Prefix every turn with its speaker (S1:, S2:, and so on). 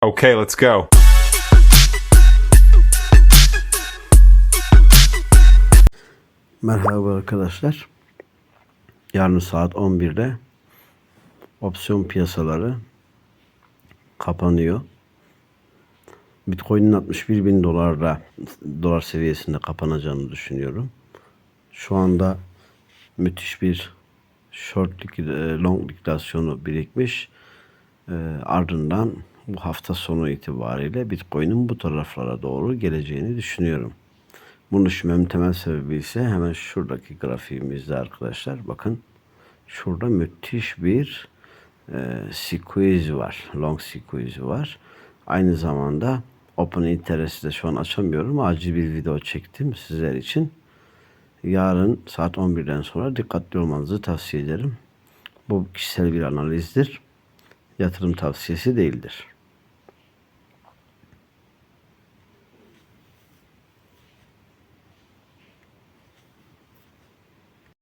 S1: Okay, let's go.
S2: Merhaba arkadaşlar. Yarın saat 11'de opsiyon piyasaları kapanıyor. Bitcoin'in 61 bin dolarda dolar seviyesinde kapanacağını düşünüyorum. Şu anda müthiş bir short likid- long likidasyonu birikmiş. Ee, ardından bu hafta sonu itibariyle Bitcoin'in bu taraflara doğru geleceğini düşünüyorum. Bunu düşünmemin temel sebebi ise hemen şuradaki grafiğimizde arkadaşlar. Bakın şurada müthiş bir e, squeeze var. Long squeeze var. Aynı zamanda Open Interest'i de şu an açamıyorum. Acil bir video çektim sizler için. Yarın saat 11'den sonra dikkatli olmanızı tavsiye ederim. Bu kişisel bir analizdir. Yatırım tavsiyesi değildir.